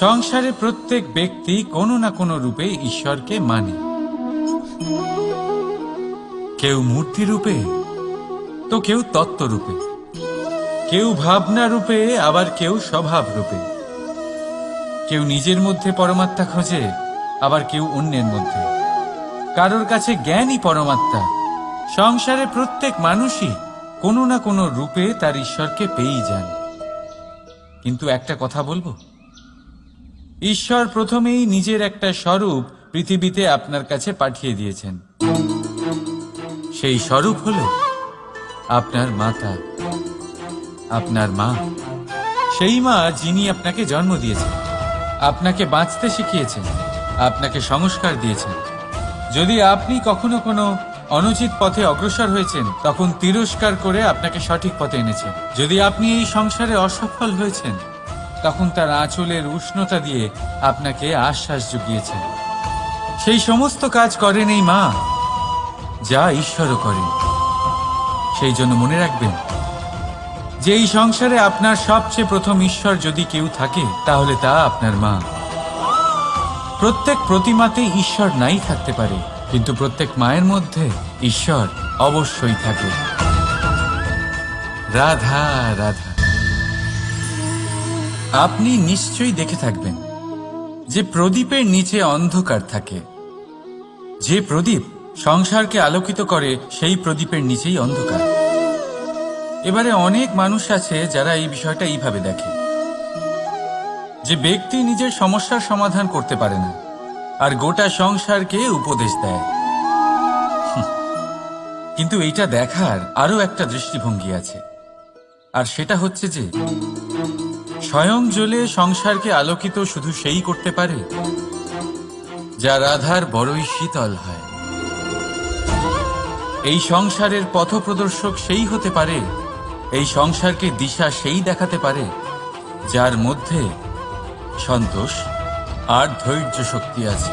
সংসারে প্রত্যেক ব্যক্তি কোনো না কোনো রূপে ঈশ্বরকে মানে। কেউ মূর্তি রূপে, তো কেউ তত্ত্ব রূপে। কেউ ভাবনা রূপে, আবার কেউ স্বভাব রূপে। কেউ নিজের মধ্যে পরমাত্মা খোঁজে, আবার কেউ অন্যের মধ্যে। কারোর কাছে জ্ঞানই পরমাত্মা। সংসারে প্রত্যেক মানুষই কোনো না কোনো রূপে তার ঈশ্বরকে পেয়েই যান। কিন্তু একটা কথা বলব? ঈশ্বর প্রথমেই নিজের একটা স্বরূপ পৃথিবীতে আপনার কাছে পাঠিয়ে দিয়েছেন। সেই স্বরূপ হল আপনার মাতা, আপনার মা। সেই মা যিনি আপনাকে জন্ম দিয়েছেন, আপনাকে বাঁচতে শিখিয়েছেন, আপনাকে সংস্কার দিয়েছেন। যদি আপনি কখনো কোনো অনুচিত পথে অগ্রসর হয়েছেন, তখন তিরস্কার করে আপনাকে সঠিক পথে এনেছেন। যদি আপনি এই সংসারে অসফল হয়েছেন তখন তার আঁচলের উষ্ণতা দিয়ে আপনাকে আশ্বাস জুগিয়েছেন। সেই সমস্ত কাজ করেন এই মা, যা ঈশ্বরও করেন। সেই জন্য মনে রাখবেন, যে এই সংসারে আপনার সবচেয়ে প্রথম ঈশ্বর যদি কেউ থাকে, তাহলে তা আপনার মা। প্রত্যেক প্রতিমাতে ঈশ্বর নাই থাকতে পারে, কিন্তু প্রত্যেক মায়ের মধ্যে ঈশ্বর অবশ্যই থাকে। রাধা রাধা। আপনি নিশ্চয়ই দেখে থাকবেন যে প্রদীপের নিচে অন্ধকার থাকে। যে প্রদীপ সংসারকে আলোকিত করে, সেই প্রদীপের নিচেই অন্ধকার। এবারে অনেক মানুষ আছে যারা এই বিষয়টা এইভাবে দেখে। যে ব্যক্তি নিজের সমস্যার সমাধান করতে পারে না, আর গোটা সংসারকে উপদেশ দেয়। কিন্তু এইটা দেখার আরও একটা দৃষ্টিভঙ্গি আছে। আর সেটা হচ্ছে যে স্বয়ং জ্বলে সংসারকে আলোকিত শুধু সেই করতে পারে, যা রাধার বড়ই শীতল হয়। এই সংসারের পথপ্রদর্শক সেই হতে পারে, এই সংসারকে দিশা সেই দেখাতে পারে, যার মধ্যে সন্তোষ আর ধৈর্য শক্তি আছে।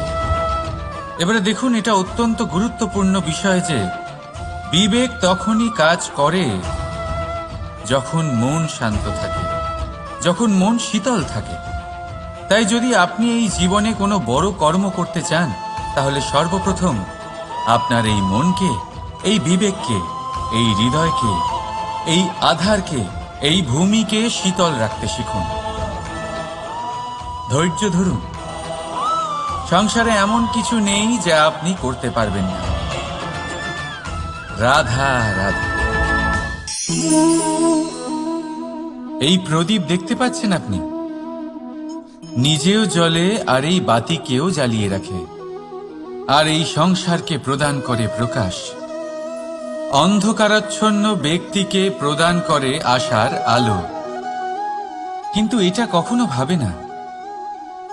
এবারে দেখুন, এটা অত্যন্ত গুরুত্বপূর্ণ বিষয় যে, বিবেক তখনই কাজ করে যখন মন শান্ত থাকে। যখন মন শীতল থাকে, তাই যদি আপনি এই জীবনে কোনো বড় কর্ম করতে চান, তাহলে সর্বপ্রথম আপনার এই মনকে, এই বিবেককে, এই হৃদয়কে, এই আধারকে, এই ভূমিকে শীতল রাখতে শিখুন। ধৈর্য ধরুন। সংসারে এমন কিছু নেই যা আপনি করতে পারবেন না। রাধা রাধা। এই প্রদীপ দেখতে পাচ্ছেন আপনি? নিজেও জলে আর এই বাতিকেও জ্বালিয়ে রাখে। আর এই সংসারকে প্রদান করে প্রকাশ। অন্ধকারাচ্ছন্ন ব্যক্তিকে প্রদান করে আশার আলো। কিন্তু এটা কখনো ভাবে না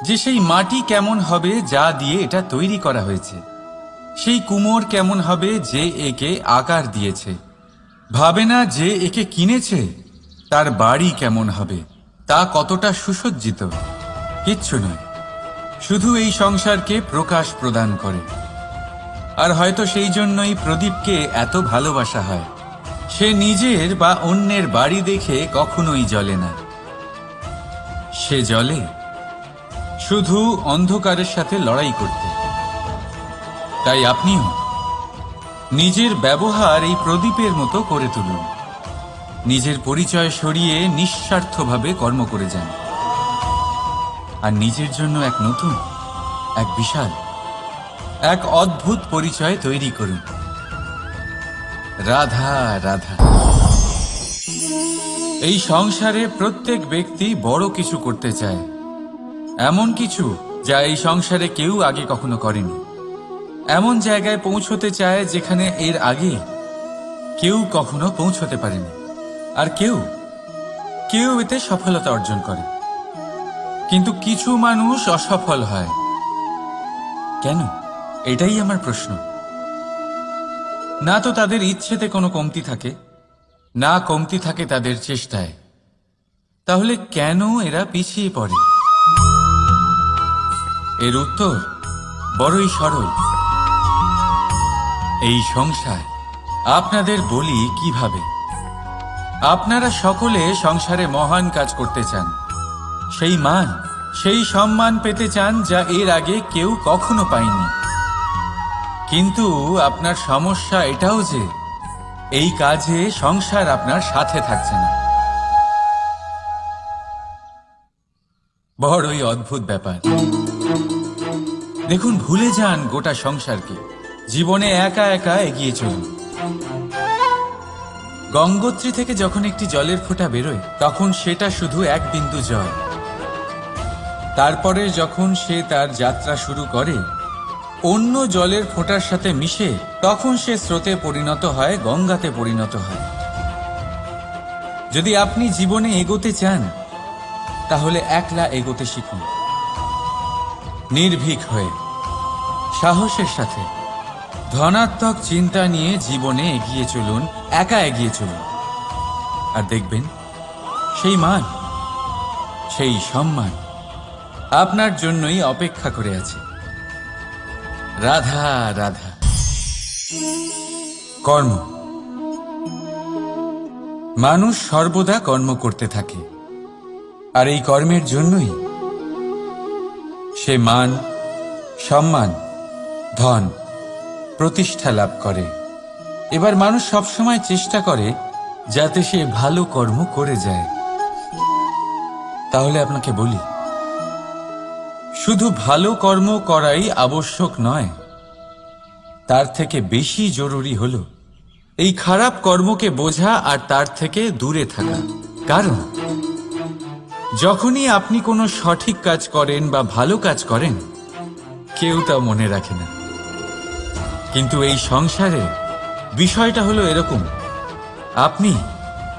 যে সেই মাটি কেমন হবে যা দিয়ে এটা তৈরি করা হয়েছে। সেই কুমোর কেমন হবে যে একে আকার দিয়েছে। ভাবে না যে একে কিনেছে। তার বাড়ি কেমন হবে, তা কতটা সুসজ্জিত, কিচ্ছু নয়। শুধু এই সংসারকে প্রকাশ প্রদান করে। আর হয়তো সেই জন্যই প্রদীপকে এত ভালোবাসা হয়। সে নিজের বা অন্যের বাড়ি দেখে কখনোই জ্বলে না। সে জলে শুধু অন্ধকারের সাথে লড়াই করতে। তাই আপনিও নিজের ব্যবহার এই প্রদীপের মতো করে তুলুন। নিজের পরিচয় সরিয়ে নিঃস্বার্থভাবে কর্ম করে যান। আর নিজের জন্য এক নতুন, এক বিশাল, এক অদ্ভুত পরিচয় তৈরি করুন। রাধা রাধা। এই সংসারে প্রত্যেক ব্যক্তি বড় কিছু করতে চায়। এমন কিছু যা এই সংসারে কেউ আগে কখনো করেনি। এমন জায়গায় পৌঁছতে চায় যেখানে এর আগে কেউ কখনো পৌঁছতে পারেনি। আর কেউ কেউ এতে সফলতা অর্জন করে। কিন্তু কিছু মানুষ অসফল হয়। কেন? এটাই আমার প্রশ্ন। না তো তাদের ইচ্ছেতে কোনো কমতি থাকে, না কমতি থাকে তাদের চেষ্টায়। তাহলে কেন এরা পিছিয়ে পড়ে? এর উত্তর বড়ই সরল। এই সংসার আপনাদের বলি কীভাবে? আপনারা সকলে সংসারে মহান কাজ করতে চান। সেই মান, সেই সম্মান পেতে চান যা এর আগে কেউ কখনো পায়নি। কিন্তু আপনার সমস্যা এটাও যে, এই কাজে সংসার আপনার সাথে থাকছে না। বড়ই অদ্ভুত ব্যাপার। দেখুন, ভুলে যান গোটা সংসারকে। জীবনে একা একা এগিয়ে চলুন। গঙ্গোত্রী থেকে যখন একটি জলের ফোঁটা বেরোয়, তখন সেটা শুধু এক বিন্দু জল। তারপরে যখন সে তার যাত্রা শুরু করে, অন্য জলের ফোঁটার সাথে মিশে, তখন সে স্রোতে পরিণত হয়, গঙ্গাতে পরিণত হয়। যদি আপনি জীবনে এগোতে চান, তাহলে একলা এগোতে শিখুন। নির্ভীক হয়ে, সাহসের সাথে। ধনাত্মক চিন্তা নিয়ে জীবনে এগিয়ে চলুন, একা এগিয়ে চলুন। আর দেখবেন, সেই মান, সেই সম্মান আপনার জন্যই অপেক্ষা করে আছে। রাধা রাধা। কর্ম। মানুষ সর্বদা কর্ম করতে থাকে। আর এই কর্মের জন্যই সে মান, সম্মান, ধন প্রতিষ্ঠা লাভ করে। এবার মানুষ সবসময় চেষ্টা করে যাতে সে ভালো কর্ম করে যায়। তাহলে আপনাকে বলি, শুধু ভালো কর্ম করাই আবশ্যক নয়, তার থেকে বেশি জরুরি হল এই খারাপ কর্মকে বোঝা আর তার থেকে দূরে থাকা। কারণ, যখনই আপনি কোনো সঠিক কাজ করেন বা ভালো কাজ করেন, কেউ তা মনে রাখে না। কিন্তু এই সংসারে বিষয়টা হলো এরকম। আপনি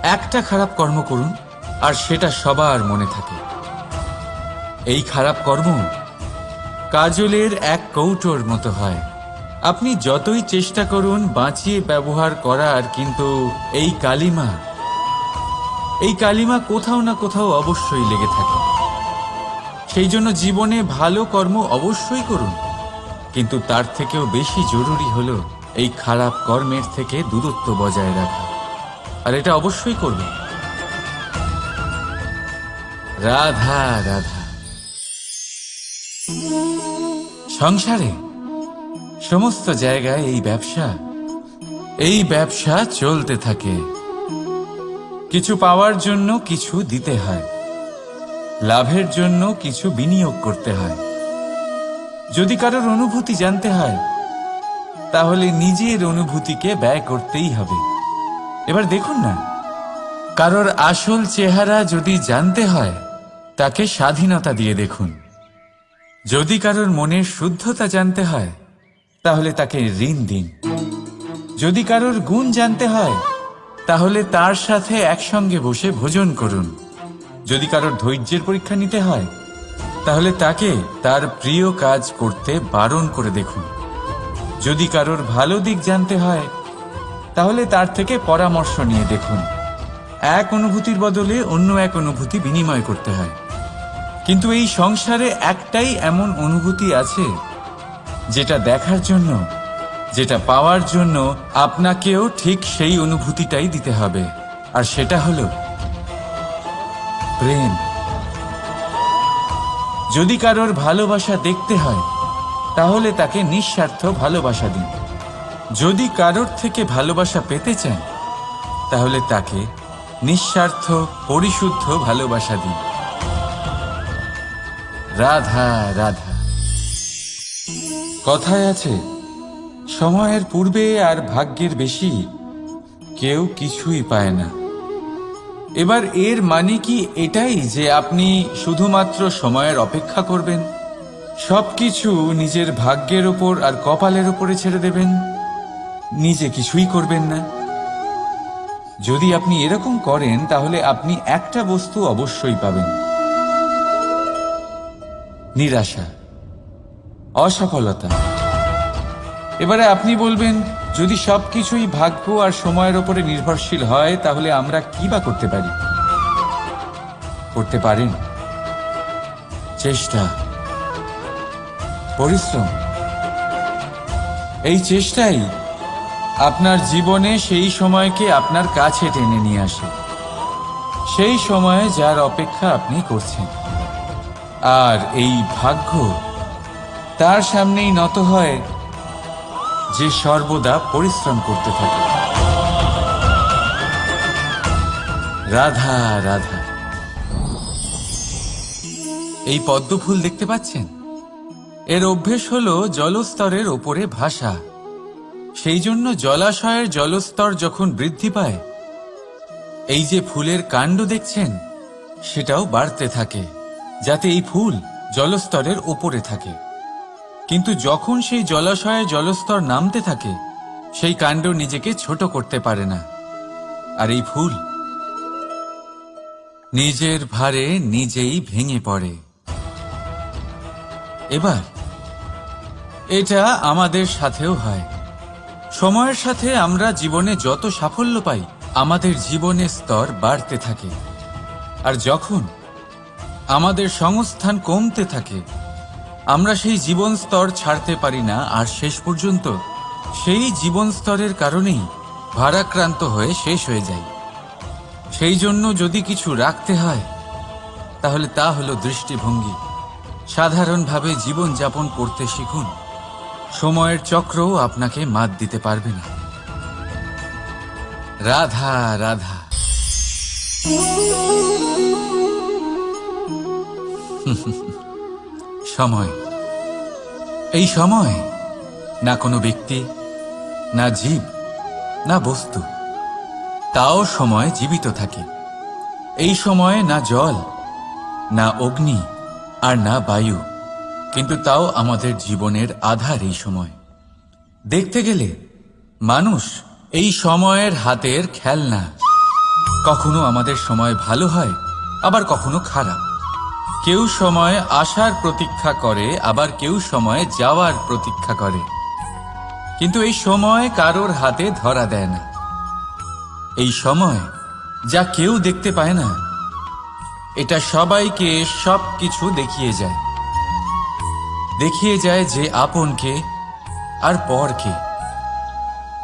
একটা খারাপ কর্ম করুন, আর সেটা সবার মনে থাকে। এই খারাপ কর্ম কাজলের এক কৌটোর মতো হয়। আপনি যতই চেষ্টা করুন বাঁচিয়ে ব্যবহার করার, কিন্তু এই কালিমা এই কালিমা কোথাও না কোথাও অবশ্যই লেগে থাকে। সেই জন্য জীবনে ভালো কর্ম অবশ্যই করুন। কিন্তু তার থেকেও বেশি জরুরি হলো এই খারাপ কর্মের থেকে দূরত্ব বজায় রাখা। আর এটা অবশ্যই করবে। রাধা রাধা। সংসারে সমস্ত জায়গায় এই ব্যবসা এই ব্যবসা চলতে থাকে। কিছু পাওয়ার জন্য কিছু দিতে হয়। লাভের জন্য কিছু বিনিয়োগ করতে হয়। যদি কারোর অনুভূতি জানতে হয়, তাহলে নিজের অনুভূতিকে ব্যয় করতেই হবে। এবার দেখুন না, কারোর আসল চেহারা যদি জানতে হয়, তাকে স্বাধীনতা দিয়ে দেখুন। যদি কারোর মনের শুদ্ধতা জানতে হয়, তাহলে তাকে ঋণ দিন। যদি কারোর গুণ জানতে হয়, তাহলে তার সাথে একসঙ্গে বসে ভোজন করুন। যদি কারোর ধৈর্যের পরীক্ষা নিতে হয় তাহলে তাকে তার প্রিয় কাজ করতে বারণ করে দেখুন। যদি কারোর ভালো দিক জানতে হয়, তাহলে তার থেকে পরামর্শ নিয়ে দেখুন। এক অনুভূতির বদলে অন্য এক অনুভূতি বিনিময় করতে হয়। কিন্তু এই সংসারে একটাই এমন অনুভূতি আছে, যেটা দেখার জন্য, যেটা পাওয়ার জন্য আপনাকেও ঠিক সেই অনুভূতিটাই দিতে হবে। আর সেটা হলো প্রেম। যদি কারোর ভালোবাসা দেখতে হয়, তাহলে তাকে নিঃস্বার্থ ভালোবাসা দিন। যদি কারোর থেকে ভালোবাসা পেতে চান, তাহলে তাকে নিঃস্বার্থ, পরিশুদ্ধ ভালোবাসা দিন। রাধা রাধা। কথায় আছে, সময়ের পূর্বে আর ভাগ্যের বেশি কেউ কিছুই পায় না। এবার এর মানে কি এটাই যে আপনি শুধুমাত্র সময়ের অপেক্ষা করবেন? সব কিছু নিজের ভাগ্যের ওপর আর কপালের ওপরে ছেড়ে দেবেন। নিজে কিছুই করবেন না। যদি আপনি এরকম করেন, তাহলে আপনি একটা বস্তু অবশ্যই পাবেন। নিরাশা, অসফলতা। এবারে আপনি বলবেন যদি সব কিছুই ভাগ্য আর সময়ের ওপরে নির্ভরশীল হয়, তাহলে আমরা কি বা করতে পারি? করতে পারেন চেষ্টা। পরিশ্রম। এই চেষ্টাই আপনার জীবনে সেই সময়কে আপনার কাছে টেনে নিয়ে আসে। সেই সময়ে যার অপেক্ষা আপনি করছেন। আর এই ভাগ্য তার সামনেই নত হয় যে সর্বদা পরিশ্রম করতে থাকে। রাধা রাধা। এই পদ্ম ফুল দেখতে পাচ্ছেন? এর অভ্যেস হল জলস্তরের ওপরে ভাসা। সেই জন্য জলাশয়ের জলস্তর যখন বৃদ্ধি পায়, এই যে ফুলের কাণ্ড দেখছেন, সেটাও বাড়তে থাকে, যাতে এই ফুল জলস্তরের ওপরে থাকে। কিন্তু যখন সেই জলাশয়ে জলস্তর নামতে থাকে, সেই কাণ্ড নিজেকে ছোট করতে পারে না। আর এই ফুল নিজের ভারে নিজেই ভেঙে পড়ে। এবার এটা আমাদের সাথেও হয়। সময়ের সাথে আমরা জীবনে যত সাফল্য পাই, আমাদের জীবনের স্তর বাড়তে থাকে। আর যখন আমাদের সংস্থান কমতে থাকে আমরা সেই জীবন স্তর ছাড়তে পারি না, আর শেষ পর্যন্ত সেই জীবন স্তরের কারণেই ভারাক্রান্ত হয়ে শেষ হয়ে যাই। সেই জন্য যদি কিছু রাখতে হয়, তাহলে তা হলো দৃষ্টিভঙ্গি। সাধারণভাবে জীবন যাপন করতে শিখুন। সময়ের চক্রও আপনাকে মাত দিতে পারবে না। রাধা রাধা। সময়। এই সময় না কোনো ব্যক্তি, না জীব, না বস্তু। তাও সময় জীবিত থাকে। এই সময়ে না জল, না অগ্নি আর না বায়ু, কিন্তু তাও আমাদের জীবনের আধার এই সময়। দেখতে গেলে মানুষ এই সময়ের হাতের খেলনা। কখনো আমাদের সময় ভালো হয়, আবার কখনো খারাপ। কেউ সময় আসার প্রতীক্ষা করে, আবার কেউ সময় যাওয়ার প্রতীক্ষা করে। কিন্তু এই সময় কারোর হাতে ধরা দেয় না। এই সময় যা কেউ দেখতে পায় না, এটা সবাইকে সব কিছু দেখিয়ে যায়। দেখিয়ে যায় যে আপনকে আর পরকে।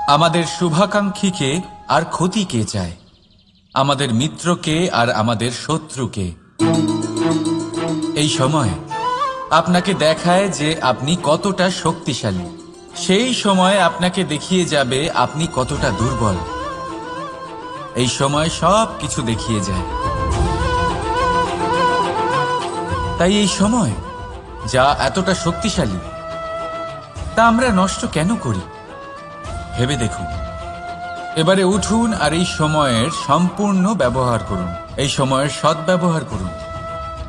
আমাদের শুভাকাঙ্ক্ষীকে আর ক্ষতিকে চায়। আমাদের মিত্রকে আর আমাদের শত্রুকে। এই সময় আপনাকে দেখায় যে আপনি কতটা শক্তিশালী। সেই সময় আপনাকে দেখিয়ে যাবে আপনি কতটা দুর্বল। এই সময় সব কিছু দেখিয়ে যায়। তাই এই সময় যা এতটা শক্তিশালী, তা আমরা নষ্ট কেন করি? ভেবে দেখুন। এবারে উঠুন আর এই সময়ের সম্পূর্ণ ব্যবহার করুন। এই সময়ের সদ্ব্যবহার করুন।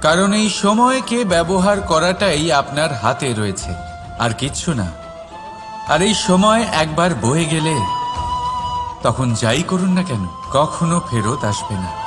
কারণ এই সময়কে ব্যবহার করাটাই আপনার হাতে রয়েছে, আর কিচ্ছু না। আর এই সময় একবার বয়ে গেলে তখন যাই করুন না কেন, কখনো ফেরত আসবে না।